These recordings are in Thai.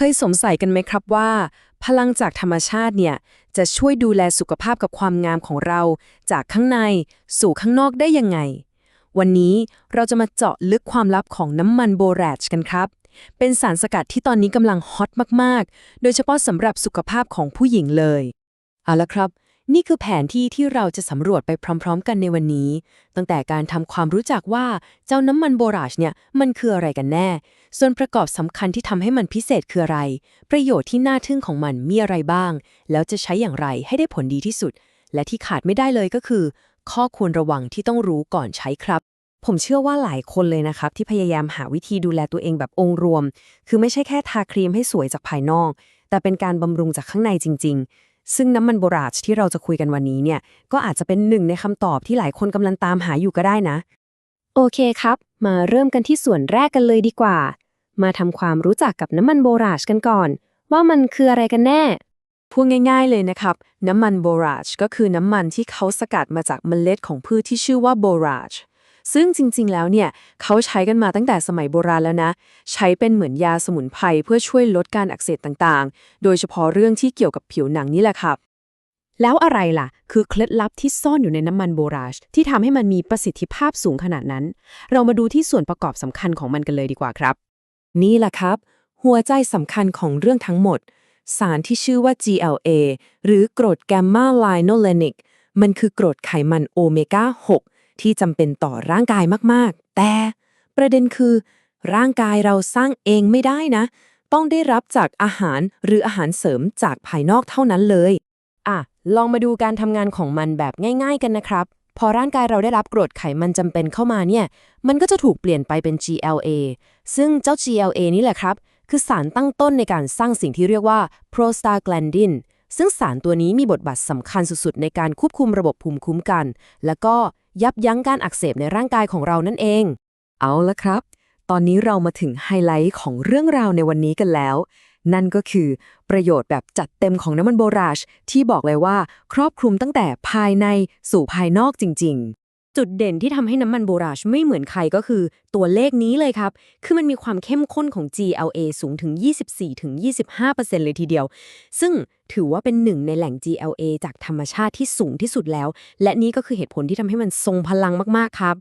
เคยสงสัยกันไหมครับว่า พลังจากธรรมชาติเนี่ย จะช่วยดูแลสุขภาพกับความงามของเรา จากข้างในสู่ข้างนอกได้ยังไง วันนี้เราจะมาเจาะลึกความลับของน้ำมันโบแรชกันครับ เป็นสารสกัดที่ตอนนี้กำลังฮอตมาก ๆ โดยเฉพาะสำหรับสุขภาพของผู้หญิงเลย เอาละครับ นี่คือแผนที่ที่เราจะสำรวจไปพร้อม ๆ กันในวันนี้ ตั้งแต่การทำความรู้จักว่าเจ้าน้ำมันโบราชเนี่ยมันคืออะไรกันแน่ ส่วนประกอบสำคัญที่ทำให้มันพิเศษคืออะไร ประโยชน์ที่น่าทึ่งของมันมีอะไรบ้าง แล้วจะใช้อย่างไรให้ได้ผลดีที่สุด และที่ขาดไม่ได้เลยก็คือ ข้อควรระวังที่ต้องรู้ก่อนใช้ครับผมเชื่อว่าหลายคนเลยนะครับ ที่พยายามหาวิธีดูแลตัวเองแบบองค์รวม คือไม่ใช่แค่ทาครีมให้สวยจากภายนอก แต่เป็นการบำรุงจากข้างในจริงๆ ซึ่งน้ำมันโบราชที่เราจะคุยกันวันนี้เนี่ย ก็อาจจะเป็นหนึ่งในคำตอบที่หลายคนกำลังตามหาอยู่ก็ได้นะ โอเคครับ มาเริ่มกันที่ส่วนแรกกันเลยดีกว่า มาทำความรู้จักกับน้ำมันโบราชกันก่อน ว่ามันคืออะไรกันแน่พูดง่าย ๆ เลยนะครับ น้ำมันโบราชก็คือน้ำมันที่เขาสกัดมาจากเมล็ดของพืชที่ชื่อว่าโบราช ซึ่งจริง ๆ แล้วเนี่ยเขาใช้กันมาตั้งแต่สมัยโบราณแล้วนะ ใช้เป็นเหมือนยาสมุนไพรเพื่อช่วยลดการอักเสบต่างๆ โดยเฉพาะเรื่องที่เกี่ยวกับผิวหนังนี่แหละครับ แล้วอะไรล่ะ คือเคล็ดลับที่ซ่อนอยู่ในน้ำมันโบราช ที่ทำให้มันมีประสิทธิภาพสูงขนาดนั้น เรามาดูที่ส่วนประกอบสำคัญของมันกันเลยดีกว่าครับ นี่แหละครับ หัวใจสำคัญของเรื่องทั้งหมด สารที่ชื่อว่า GLA หรือกรดแกมมาไลโนเลนิกมันคือกรดไขมันโอเมก้า 6 ที่จำเป็นต่อร่างกายมากๆ แต่ประเด็นคือ ร่างกายเราสร้างเองไม่ได้นะ ต้องได้รับจากอาหารหรืออาหารเสริมจากภายนอกเท่านั้นเลยอะลองมาดูการทำงานของมันแบบง่าย ๆ กันนะครับ พอร่างกายเราได้รับกรดไขมันจำเป็นเข้ามาเนี่ย มันก็จะถูกเปลี่ยนไปเป็น GLA ซึ่งเจ้า GLA นี่แหละครับ คือสารตั้งต้นในการสร้างสิ่งที่เรียกว่า prostaglandin ซึ่งสารตัวนี้มีบทบาทสำคัญสุดๆ ในการควบคุมระบบภูมิคุ้มกัน แล้วก็ ยับยั้งการอักเสบในร่างกายของเรานั่นเอง เอาละครับ ตอนนี้เรามาถึงไฮไลท์ของเรื่องราวในวันนี้กันแล้ว นั่นก็คือประโยชน์แบบจัดเต็มของน้ำมันโบราช ที่บอกเลยว่า ครอบคลุมตั้งแต่ภายในสู่ภายนอกจริงๆ จุดเด่นที่ทำให้น้ำมันโบราชไม่เหมือนใครก็คือตัวเลขนี้เลยครับ คือมันมีความเข้มข้นของ GLA สูงถึง 24-25%เลยทีเดียว ซึ่งถือว่าเป็นหนึ่งในแหล่ง GLA จากธรรมชาติที่สูงที่สุดแล้ว และนี่ก็คือเหตุผลที่ทำให้มันทรงพลังมาก ๆ ครับ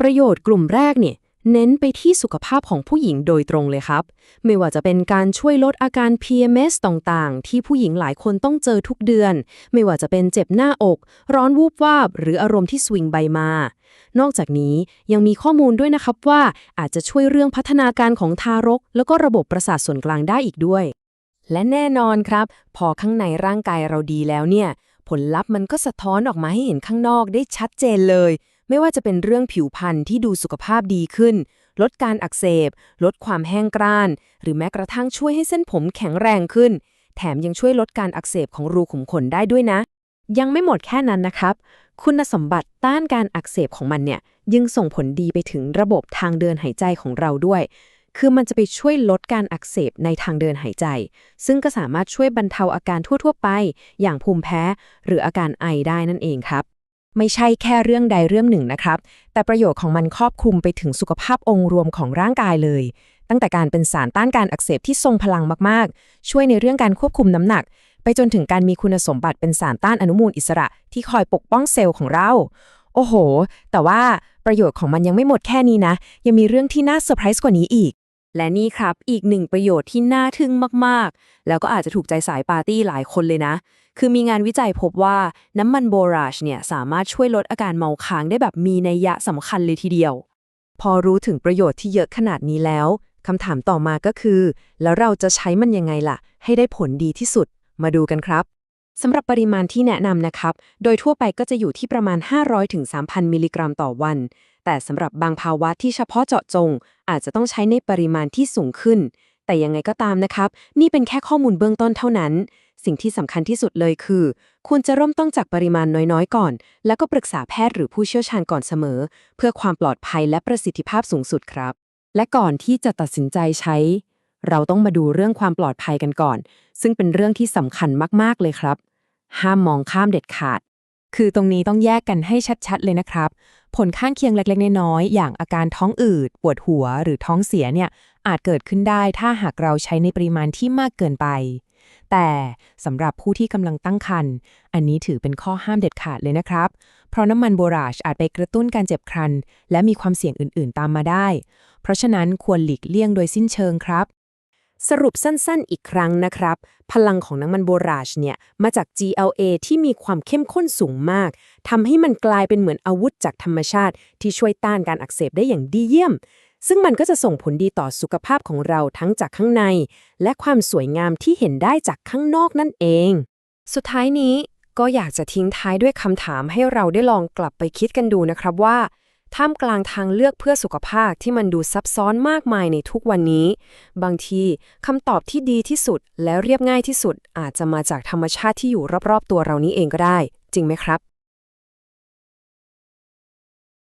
ประโยชน์กลุ่มแรกเนี่ย เน้นไปที่สุขภาพของผู้หญิงโดยตรงเลยครับ ไม่ว่าจะเป็นการช่วยลดอาการ PMS ต่างๆ ที่ผู้หญิงหลายคนต้องเจอทุกเดือน ไม่ว่าจะเป็นเจ็บหน้าอก ร้อนวูบวาบ หรืออารมณ์ที่สวิงไปมา นอกจากนี้ยังมีข้อมูลด้วยนะครับว่าอาจจะช่วยเรื่องพัฒนาการของทารก แล้วก็ระบบประสาทส่วนกลางได้อีกด้วย และแน่นอนครับ พอข้างในร่างกายเราดีแล้วเนี่ย ผลลัพธ์มันก็สะท้อนออกมาให้เห็นข้างนอกได้ชัดเจนเลย ไม่ว่าจะเป็นเรื่องผิวพรรณที่ดูสุขภาพดีขึ้น ลดการอักเสบ ลดความแห้งกร้าน หรือแม้กระทั่งช่วยให้เส้นผมแข็งแรงขึ้น แถมยังช่วยลดการอักเสบของรูขุมขนได้ด้วยนะ ยังไม่หมดแค่นั้นนะครับ คุณสมบัติต้านการอักเสบของมันเนี่ยยังส่งผลดีไปถึงระบบทางเดินหายใจของเราด้วยคือมันจะไปช่วยลดการอักเสบในทางเดินหายใจ ซึ่งก็สามารถช่วยบรรเทาอาการทั่ว ๆ ไป อย่างภูมิแพ้ หรืออาการไอได้นั่นเองครับ ไม่ใช่แค่เรื่องใดเรื่องหนึ่งนะครับ แต่ประโยชน์ของมันครอบคลุมไปถึงสุขภาพองค์รวมของร่างกายเลย ตั้งแต่การเป็นสารต้านการอักเสบที่ทรงพลังมากๆ ช่วยในเรื่องการควบคุมน้ำหนัก ไปจนถึงการมีคุณสมบัติเป็นสารต้านอนุมูลอิสระ ที่คอยปกป้องเซลล์ของเรา โอ้โห แต่ว่าประโยชน์ของมันยังไม่หมดแค่นี้นะ ยังมีเรื่องที่น่าเซอร์ไพรส์กว่านี้อีก และนี่ครับอีกหนึ่งประโยชน์ที่น่าทึ่งมากๆ แล้วก็อาจจะถูกใจสายปาร์ตี้หลายคนเลยนะ คือมีงานวิจัยพบว่าน้ำมันโบราชเนี่ยสามารถช่วยลดอาการเมาค้างได้แบบมีนัยยะสำคัญเลยทีเดียว พอรู้ถึงประโยชน์ที่เยอะขนาดนี้แล้วคำถามต่อมาก็คือ แล้วเราจะใช้มันยังไงล่ะ ให้ได้ผลดีที่สุด มาดูกันครับสำหรับปริมาณที่แนะนำนะครับ โดยทั่วไปก็จะอยู่ที่ประมาณ 500-3,000 มิลลิกรัมต่อวัน แต่สำหรับบางภาวะที่เฉพาะเจาะจง อาจจะต้องใช้ในปริมาณที่สูงขึ้น แต่ยังไงก็ตามนะครับ นี่เป็นแค่ข้อมูลเบื้องต้นเท่านั้น สิ่งที่สำคัญที่สุดเลยคือ ควรจะเริ่มต้นจากปริมาณน้อยๆ ก่อน แล้วก็ปรึกษาแพทย์หรือผู้เชี่ยวชาญก่อนเสมอ เพื่อความปลอดภัยและประสิทธิภาพสูงสุดครับ และก่อนที่จะตัดสินใจใช้ เราต้องมาดูเรื่องความปลอดภัยกันก่อน ซึ่งเป็นเรื่องที่สำคัญมากๆเลยครับ ห้ามมองข้ามเด็ดขาด คือตรงนี้ต้องแยกกันให้ชัด ๆ เลยนะครับ ผลข้างเคียงเล็กๆ น้อยๆ อย่างอาการท้องอืด ปวดหัว หรือท้องเสียเนี่ยอาจเกิดขึ้นได้ถ้าหากเราใช้ในปริมาณที่มากเกินไป แต่สำหรับผู้ที่กำลังตั้งครรภ์อันนี้ถือเป็นข้อห้ามเด็ดขาดเลยนะครับ เพราะน้ำมันโบราชอาจไปกระตุ้นการเจ็บครันและมีความเสี่ยงอื่นๆ ตามมาได้ เพราะฉะนั้นควรหลีกเลี่ยงโดยสิ้นเชิงครับ สรุปสั้นๆ อีกครั้งนะครับ พลังของน้ำมันโบราชเนี่ย มาจาก GLA ที่มีความเข้มข้นสูงมากทำให้มันกลายเป็นเหมือนอาวุธจากธรรมชาติ ที่ช่วยต้านการอักเสบได้อย่างดีเยี่ยม ซึ่งมันก็จะส่งผลดีต่อสุขภาพของเราทั้งจากข้างใน และความสวยงามที่เห็นได้จากข้างนอกนั่นเอง สุดท้ายนี้ก็อยากจะทิ้งท้ายด้วยคำถามให้เราได้ลองกลับไปคิดกันดูนะครับว่า ท่ามกลางทางเลือกเพื่อสุขภาพที่มันดูซับซ้อนมากมายในทุกวันนี้ บางทีคำตอบที่ดีที่สุดและเรียบง่ายที่สุด อาจจะมาจากธรรมชาติที่อยู่รอบๆตัวเรานี้เองก็ได้ จริงไหมครับ